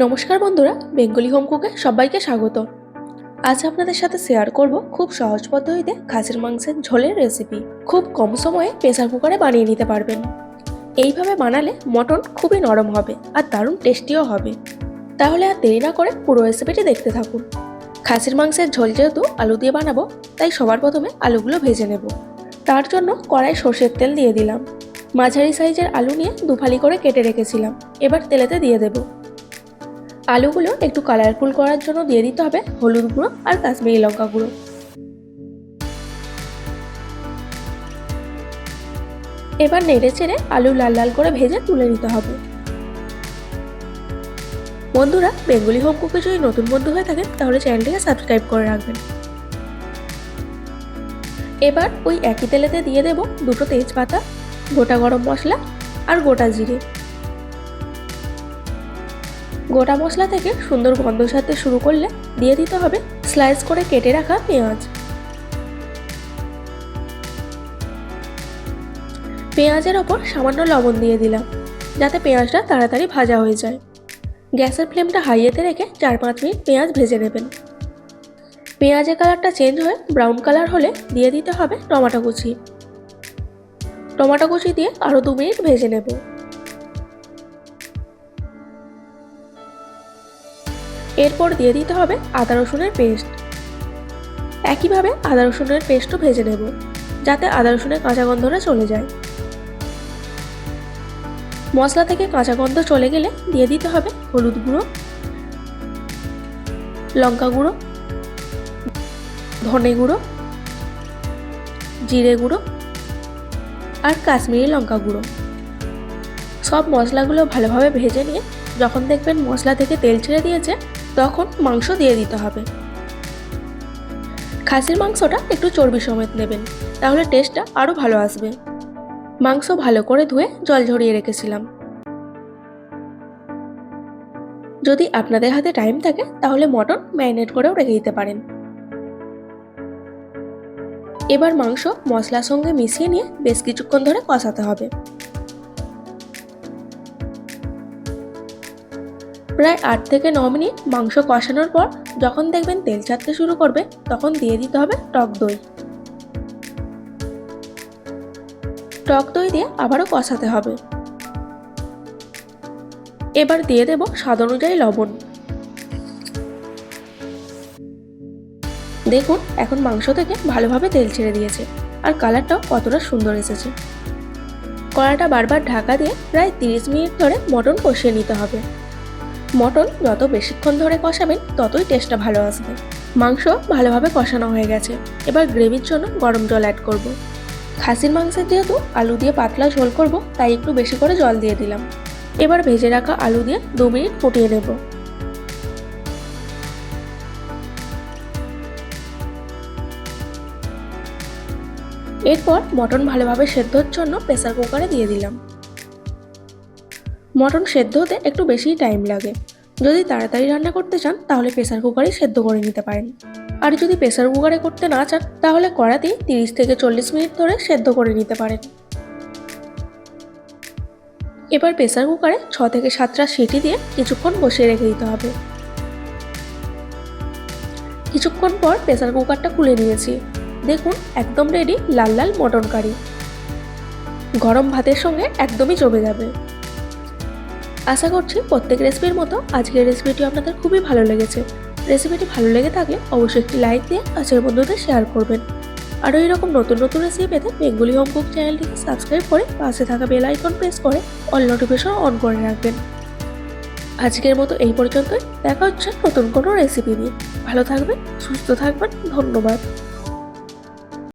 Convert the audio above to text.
নমস্কার বন্ধুরা, Bengali home কুকে সবাইকে স্বাগত। আজ আপনাদের সাথে শেয়ার করব খুব সহজ পদ্ধতিতে খাসির মাংসের ঝোলের রেসিপি খুব কম সময়ে প্রেসার কুকারে বানিয়ে নিতে পারবেন। এইভাবে বানালে মটন খুবই নরম হবে আর দারুণ টেস্টিও হবে। তাহলে আর দেরি না করে পুরো রেসিপিটি দেখতে থাকুন। খাসির মাংসের ঝোল যেহেতু আলু দিয়ে বানাবো, তাই সবার প্রথমে আলুগুলো ভেজে নেব। তার জন্য কড়াই সর্ষের তেল দিয়ে দিলাম। মাঝারি সাইজের আলু নিয়ে দুফালি করে কেটে রেখেছিলাম। এবার তেলেতে দিয়ে দেবো। আলুগুলো একটু কালারফুল করার জন্য দিয়ে দিতে হবে হলুদ গুঁড়ো আর কাশ্মীরি লঙ্কা গুঁড়ো। এবার নেড়ে চেড়ে আলু লাল লাল করে ভেজে তুলে নিতে হবে। বন্ধুরা, বেঙ্গলি হোম কুকে যদি নতুন বন্ধু হয়ে থাকেন, তাহলে চ্যানেলটিকে সাবস্ক্রাইব করে রাখবেন। এবার ওই একই তেলেতে দিয়ে দেব দুটো তেজপাতা, গোটা গরম মশলা আর গোটা জিরে। গোটা মশলা থেকে সুন্দর গন্ধ সাথে শুরু করলে দিয়ে দিতে হবে স্লাইস করে কেটে রাখা পেঁয়াজ। পেঁয়াজের ওপর সামান্য লবণ দিয়ে দিলাম, যাতে পেঁয়াজটা তাড়াতাড়ি ভাজা হয়ে যায়। গ্যাসের ফ্লেমটা হাইয়েতে রেখে চার পাঁচ মিনিট পেঁয়াজ ভেজে নেবেন। পেঁয়াজের কালারটা চেঞ্জ হয়ে ব্রাউন কালার হলে দিয়ে দিতে হবে টমাটো কুচি। টমাটো কুচি দিয়ে আরও দু মিনিট ভেজে নেব। এরপর দিয়ে দিতে হবে আদা রসুনের পেস্ট। একইভাবে আদা রসুনের পেস্টও ভেজে নেব, যাতে আদা রসুনের কাঁচা গন্ধটা চলে যায়। মশলা থেকে কাঁচা গন্ধ চলে গেলে দিয়ে দিতে হবে হলুদ গুঁড়ো, লঙ্কা গুঁড়ো, ধনে গুঁড়ো, জিরে গুঁড়ো আর কাশ্মীরি লঙ্কা গুঁড়ো। সব মশলাগুলো ভালোভাবে ভেজে নিয়ে যখন দেখবেন মশলা থেকে তেল ছেড়ে দিয়েছে তখন মাংস দিয়ে দিতে হবে। খাসির মাংসটা একটু চর্বি সমেত নেবেন, তাহলে টেস্টটা আরও ভালো আসবে। মাংস ভালো করে ধুয়ে জল ঝরিয়ে রেখেছিলাম। যদি আপনাদের হাতে টাইম থাকে, তাহলে মটন ম্যারিনেট করেও রেখে দিতে পারেন। এবার মাংস মশলার সঙ্গে মিশিয়ে নিয়ে বেশ কিছুক্ষণ ধরে কষাতে হবে। প্রায় আট থেকে ন মিনিট মাংস কষানোর পর যখন দেখবেন তেল ছাড়তে শুরু করবে, তখন দিয়ে দিতে হবে টক দই। টক দই দিয়ে আবারও কষাতে হবে। এবার দিয়ে দেব স্বাদ অনুযায়ী লবণ। দেখুন, এখন মাংস থেকে ভালোভাবে তেল ছেড়ে দিয়েছে আর কালারটাও কতটা সুন্দর এসেছে। কড়াটা বারবার ঢাকা দিয়ে প্রায় তিরিশ মিনিট ধরে মটন কষিয়ে নিতে হবে। মটন যত বেশিক্ষণ ধরে কষাবেন, ততই টেস্টটা ভালো আসবে। মাংস ভালোভাবে কষানো হয়ে গেছে। এবার গ্রেভির জন্য গরম জল অ্যাড করব। খাসির মাংসের যেহেতু আলু দিয়ে পাতলা ঝোল করব, তাই একটু বেশি করে জল দিয়ে দিলাম। এবার ভেজে রাখা আলু দিয়ে দু মিনিট ফুটিয়ে নেব। এরপর মটন ভালোভাবে সেদ্ধর জন্য প্রেসার কুকারে দিয়ে দিলাম। মটন সেদ্ধ হতে একটু বেশিই টাইম লাগে। যদি তাড়াতাড়ি রান্না করতে চান, তাহলে প্রেসার কুকারেই সেদ্ধ করে নিতে পারেন। আর যদি প্রেসার কুকারে করতে না চান, তাহলে কড়াতেই তিরিশ থেকে চল্লিশ মিনিট ধরে সেদ্ধ করে নিতে পারেন। এবার প্রেসার কুকারে ছ থেকে সাতটা সিটি দিয়ে কিছুক্ষণ বসিয়ে রেখে দিতে হবে। কিছুক্ষণ পর প্রেসার কুকারটা খুলে নিয়েছি। দেখুন, একদম রেডি লাল লাল মটন কারি। গরম ভাতের সঙ্গে একদমই জমে যাবে। আশা করছি প্রত্যেক রেসিপির মতো আজকের রেসিপিটি আপনাদের খুবই ভালো লেগেছে। রেসিপিটি ভালো লেগে থাকলে অবশ্যই একটি লাইক দিয়ে কাছের বন্ধুদের শেয়ার করবেন। আরও এরকম নতুন নতুন রেসিপি পেতে বেঙ্গলি হোম কুক চ্যানেলটিকে সাবস্ক্রাইব করে পাশে থাকা বেল আইকন প্রেস করে অল নোটিফিকেশন অন করে রাখবেন। আজকের মতো এই পর্যন্তই। দেখা হচ্ছে নতুন কোনো রেসিপি নিয়ে। ভালো থাকবেন, সুস্থ থাকবেন, ধন্যবাদ।